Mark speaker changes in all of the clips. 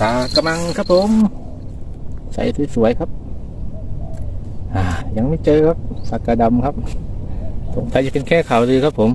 Speaker 1: ตากำลังครับผม ใส่สวยๆครับ อ่า ยังไม่เจอครับสักกระดำครับสงสัยจะเป็นแค่ข่าวลือครับผม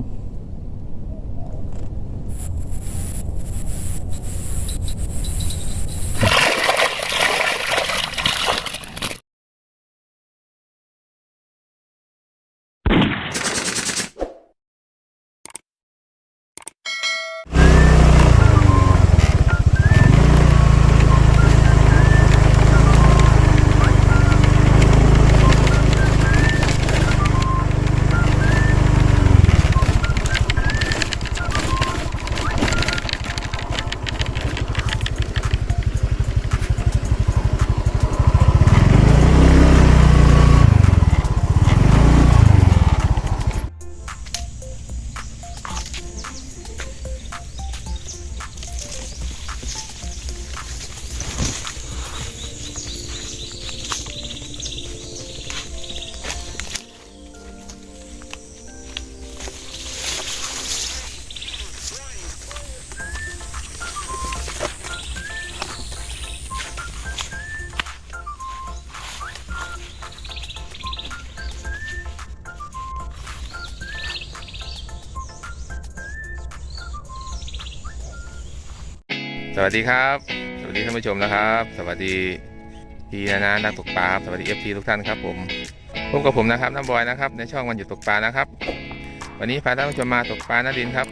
Speaker 2: สวัสดีครับ สวัสดีท่านผู้ชมนะครับ สวัสดีพี่นานานักตกปลาครับสวัสดีเอฟซีทุกท่านครับผมพบกับผมนะครับน้ำบอยนะครับ ในช่องวันหยุดตกปลานะครับ วันนี้พาท่านผู้ชมมาตกปลาหน้าดินครับ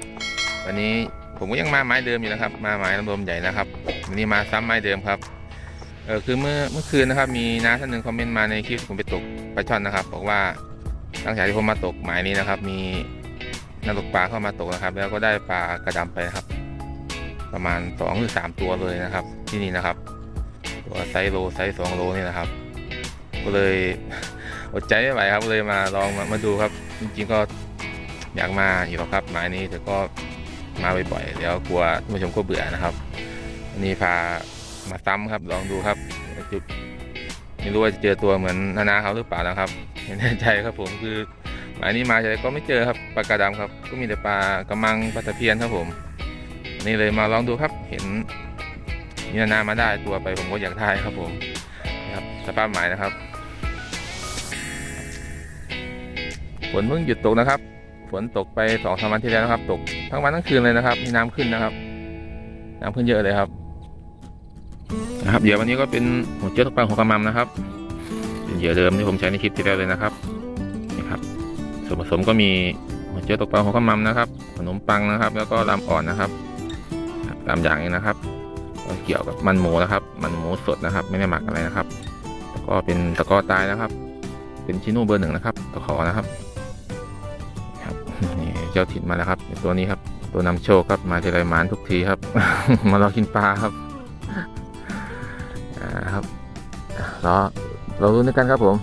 Speaker 2: วันนี้ผมก็ยังมาไม้เดิมอยู่นะครับ มาไม้ลำรวมใหญ่นะครับ วันนี้มาซ้ำไม้เดิมครับเออคือเมื่อเมื่อคืนนะครับ มีน้าท่านหนึ่งคอมเมนต์มาในคลิปที่ผมไปตกปลาช่อนนะครับ บอกว่าหลังจากที่ผมมาตกหมายนี้นะครับ มีนักตกปลาเข้ามาตกนะครับ แล้วก็ได้ปลากระดำไปนะครับ ประมาณ2หรือ3ตัวเลยนะครับ ที่นี่นะครับ ตัวไซส์โลไซส์2โลนี่นะครับ ก็เลยอดใจไม่ไหวครับก็เลยมาลองมามาดูครับ จริงๆก็อยากมาอยู่หรอกครับหมายนี้แต่ก็มาบ่อยๆเดี๋ยวกลัวท่านผู้ชมก็เบื่อนะครับวันนี้พามาซ้ำครับลองดูครับจุดไม่รู้ว่าจะเจอตัวเหมือนนานาเขาหรือเปล่านะครับไม่แน่ใจครับผมคือหมายนี้มาแต่ก็ไม่เจอครับปลากระดำครับ ก็มีแต่ปลากระมังปลาตะเพียนครับผม นี่เลยมาลองดูครับเห็นมีนานามาได้ตัวไปผมก็อยากได้ครับผมนี่ครับสภาพหมายนะครับฝนเพิ่งหยุดตกนะครับ ฝนตกไปสองสามวันที่แล้วนะครับ ตกทั้งวันทั้งคืนเลยนะครับมีน้ำขึ้นนะครับ น้ำขึ้นเยอะเลยครับนะครับเหยื่อวันนี้ก็เป็นหัวเจือตกปลาหัวกระมัมนะครับเป็นเหยื่อเดิมที่ผมใช้ในคลิปที่แล้วเลยนะครับนี่ครับส่วนผสมก็มีหัวเจือตกปลาหัวกระมัมนะครับ ขนมปังนะครับ แล้วก็ลำอ่อนนะครับ ครับตามอย่างนี้นะครับเกี่ยวกับมันหมูนะครับ มันหมูสดนะครับ ไม่ได้หมักอะไรนะครับแล้วก็เป็นตะก้อตายนะครับ เป็นชิโน่เบอร์หนึ่งนะครับตะขอนะครับครับนี่เจ้าถิ่นมาแล้วครับตัวนี้ครับ ตัวนำโชคครับมาทีไรหมานทุกทีครับ มารอกินปลาครับอ่าครับรอเรารู้ด้วยกันครับผม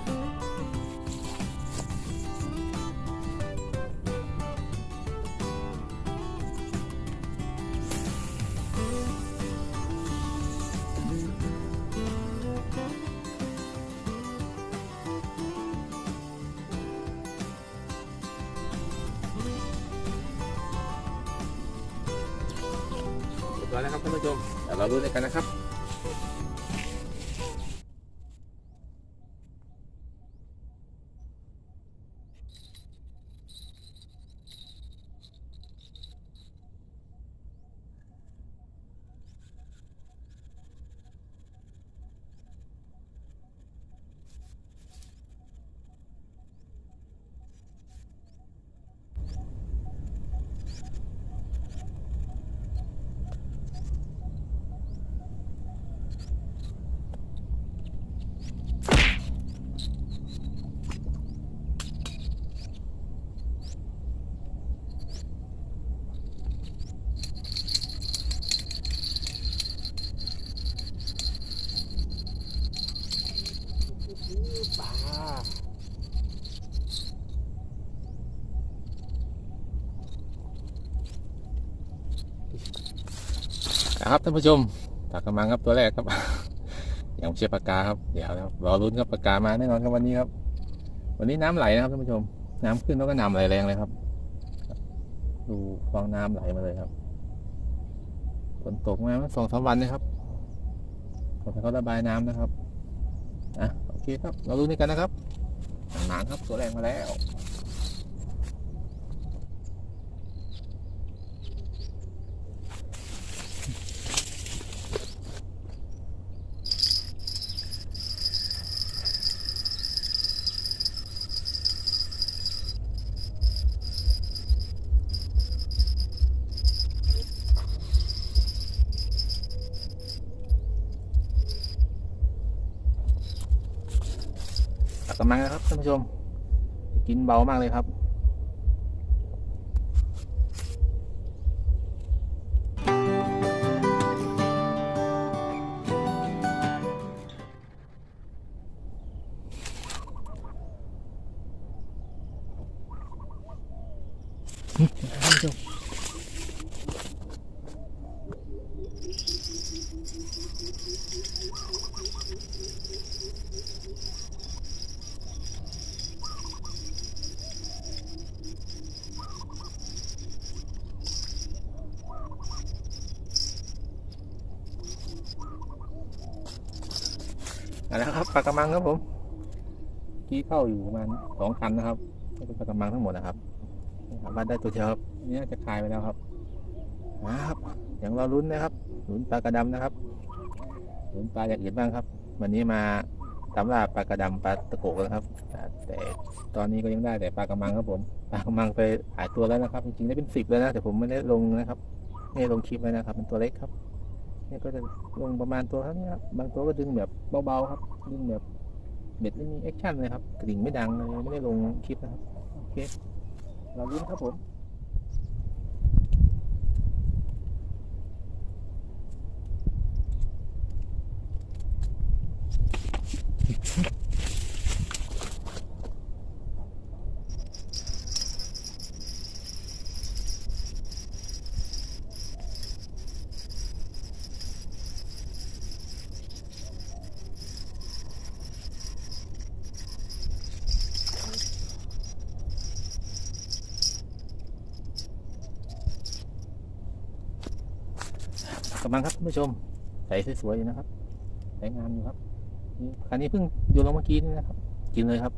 Speaker 2: อยแล้วครับท่านผู้ชมเดี๋ยวเรารู้ด้วยกันนะครับ ปลา ครับท่านผู้ชมปากระมังครับตัวแรกครับ อย่างเชียปากกาครับเดี๋ยวครับรอรุ้นครับปากกามาแน่นอนครับวันนี้ครับ วันนี้น้ำไหลนะครับท่านผู้ชม น้ำขึ้นแล้วก็น้ำไหลแรงเลยครับ ดูฟองน้ำไหลมาเลยครับฝนตกมาสองสามวันนะครับ
Speaker 1: ผมเขาระบายน้ำนะครับอะโอเคครับ เราดูนี่กันนะครับหนานครับตัวแรงมาแล้วำลังนะครับท่านผู้ชม กินเบามากเลยครับ ท่านผู้ชมเอาละครับปลากระมังครับผมกี้เข้าอยู่ประมาณสองตันนะครับเป็นปลากระมังทั้งหมดนะครับนี่ครับวัดได้ตัวเดียวครับนี่จะคลายไปแล้วครับนะครับอย่างเราลุ้นนะครับลุ้นปลากระดำนะครับลุ้นปลาอย่างอื่นบ้างครับ วันนี้มาตำหราปลากระดำปลาตะโกกนะครับ แต่ตอนนี้ก็ยังได้แต่ปลากระมังครับผมปลากระมังไปหลายตัวแล้วนะครับ จริงๆได้เป็นสิบแล้วนะแต่ผมไม่ได้ลงนะครับไม่ลงคลิปไว้นะครับมันตัวเล็กครับ นี่ก็จะลงประมาณตัวเท่านี้ครับ บางตัวก็ดึงแบบเบาๆครับ ดึงแบบเบ็ดไม่มีแอคชั่นเลยครับ กลิ่งไม่ดังเลยไม่ได้ลงคลิปนะครับ โอเค เราลุ้นครับผม กำลังครับผู้ชมใส่สวยๆอยู่นะครับใส่งามอยู่ครับคันนี้เพิ่งโยนลงเมื่อกี้นี่นะครับ กินเลยครับ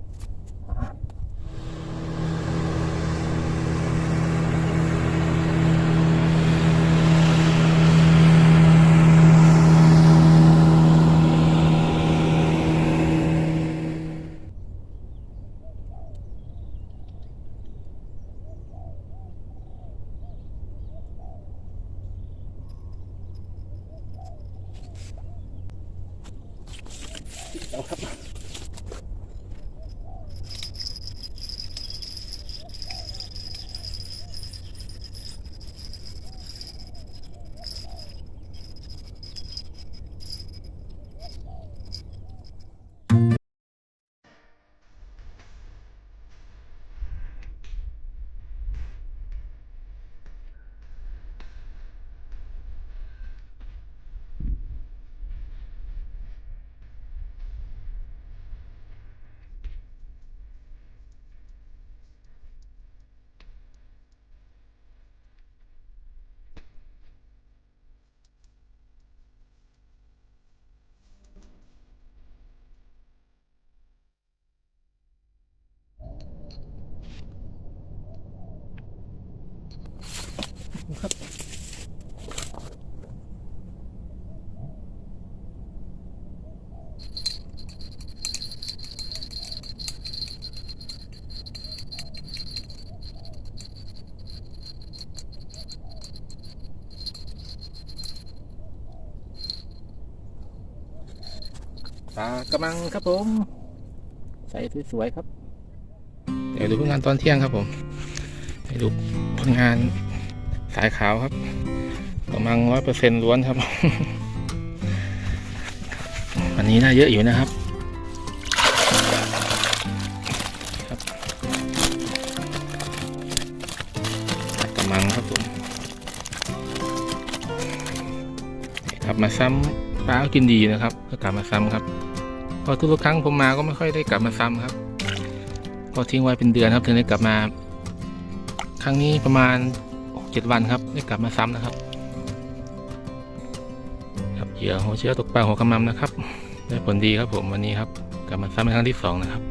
Speaker 1: เอา ปลากระมังครับผม ใส่สวยๆครับ
Speaker 2: เดี๋ยวดูผลงานตอนเที่ยงครับผมให้ดูผลงานสายขาวครับกำลังร้อยเปอร์เซ็นต์ล้วนครับ วันนี้น่าเยอะอยู่นะครับครับกำลังครับผมกลับมาซ้ำ ปลาก็กินดีนะครับ ก็กลับมาซ้ำครับ พอทุกๆครั้งผมมาก็ไม่ค่อยได้กลับมาซ้ำครับก็ทิ้งไว้เป็นเดือนครับถึงได้กลับมา ครั้งนี้ประมาณเจ็ดวันครับ ได้กลับมาซ้ำนะครับครับเหยื่อหัวเชื้อตกปลาหัวกำมำนะครับ ได้ผลดีครับผมวันนี้ครับ กลับมาซ้ำเป็นครั้งที่สองนะครับ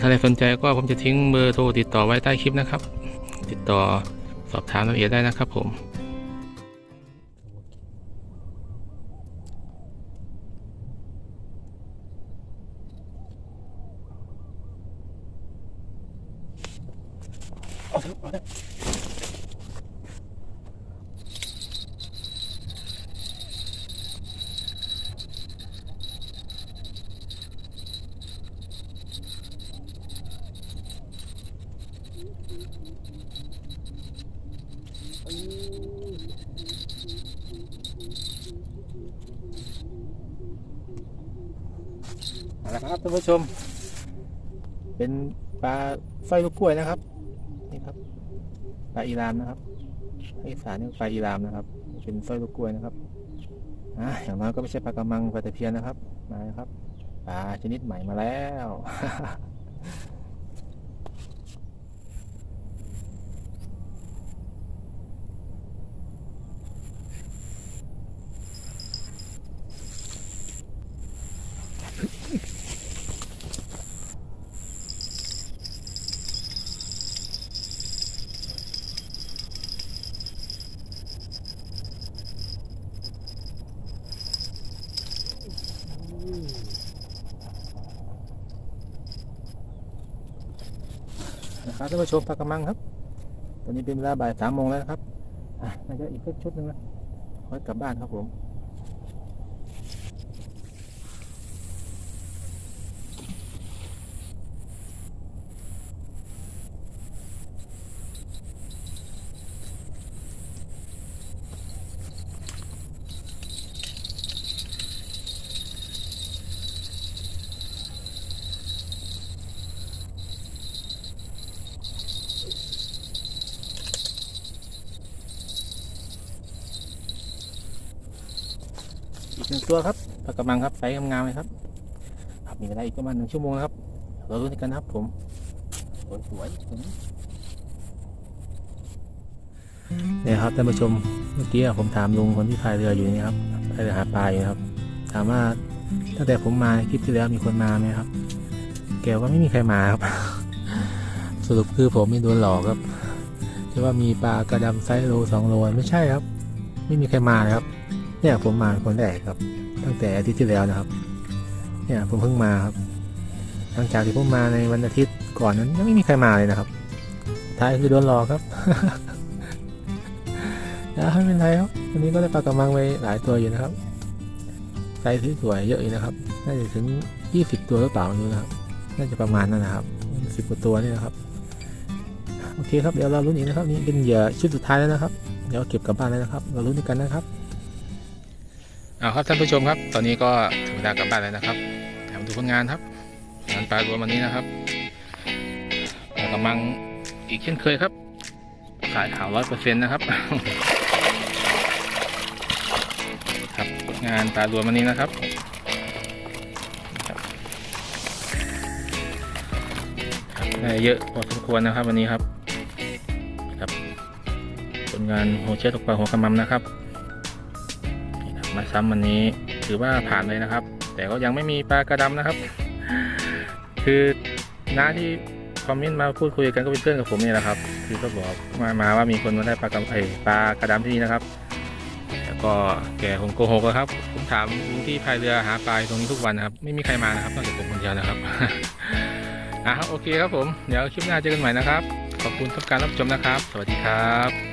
Speaker 2: ถ้าใครสนใจก็ผมจะทิ้งเบอร์โทรติดต่อไว้ใต้คลิปนะครับ ติดต่อสอบถามรายละเอียดได้นะครับผม
Speaker 1: เอาละครับท่านผู้ชม เป็นปลาสร้อยลูกกล้วยนะครับ ลาอีรามนะครับอีสานนี่ปลาอีรามนะครับ เป็นสร้อยลูกกล้วยนะครับอ่าอย่างน้อยก็ไม่ใช่ปลากระมังปลาตะเพียนนะครับมาครับปลาชนิดใหม่มาแล้ว ครับท่านผู้ชมปลากระมังครับ ตอนนี้เป็นเวลาบ่ายสามโมงแล้วครับอะน่าจะอีกสักชุดหนึ่งนะค่อยกลับบ้านครับผม ตัวครับปลากระมังครับไซส์งามๆเลยครับครับมีเวลาอีกประมาณหนึ่งชั่วโมงนะครับ เราลุ้นกันนะครับผมสวยๆผมเนี่ยครับท่านผู้ชมเมื่อกี้ผมถามลุงคนที่พายเรืออยู่นี่ครับพายเรือหาปลาอยู่นะครับ ถามว่าตั้งแต่ผมมาคลิปที่แล้วมีคนมาไหมครับ แกว่าไม่มีใครมาครับ สรุปคือผมไม่โดนหลอกครับที่ว่ามีปลากระดำไซส์โลสองโลไม่ใช่ครับ ไม่มีใครมาเลยครับ เนี่ยผมมาคนแรกครับ ตั้งแต่อาทิตย์ที่แล้วนะครับ เนี่ยผมเพิ่งมาครับหลังจากที่ผมมาในวันอาทิตย์ก่อนนั้นยังไม่มีใครมาเลยนะครับ ท้ายคือโดนหลอกครับนะไม่เป็นไรครับวันนี้ก็ได้ปลากระมังไปหลายตัวอยู่นะครับไซส์สวยเยอะอยู่นะครับ น่าจะถึง 20 ตัวหรือเปล่าไม่รู้นะครับ น่าจะประมาณนั้นนะครับสิบกว่าตัวนี่นะครับ โอเคครับ เดี๋ยวเราลุ้นอีกนะครับ นี่เป็นเหยื่อชุดสุดท้ายแล้วนะครับ เดี๋ยวเก็บกลับบ้านแล้วนะครับ เราลุ้นกันนะครับ
Speaker 2: เอาครับท่านผู้ชมครับ ตอนนี้ก็ถึงเวลากลับบ้านแล้วนะครับแถมดูผลงานครับ งานปลารวมวันนี้นะครับกระมังอีกเช่นเคยครับ สายขาวร้อยเปอร์เซ็นต์นะครับ ครับงานปลารวมวันนี้นะครับครับได้เยอะพอสมควรนะครับวันนี้ครับ ครับผลงานโฮเชตกปลาหัวกระมัมนะครับ มาซ้ำวันนี้ถือว่าผ่านเลยนะครับ แต่ก็ยังไม่มีปลากระดำนะครับ คือน้าที่คอมเมนต์มาพูดคุยกันก็เป็นเพื่อนกับผมนี่แหละครับ คือก็บอกมามาว่ามีคนมาได้ปลากระไอปลากระดำที่นี่นะครับแล้วก็แกคงโกหกครับ ผมถามลุงที่พายเรือหาปลายตรงนี้ทุกวันนะครับ ไม่มีใครมานะครับนอกจากผมคนเดียวนะครับอะโอเคครับผม เดี๋ยวคลิปหน้าเจอกันใหม่นะครับ ขอบคุณทุกการรับชมนะครับ สวัสดีครับ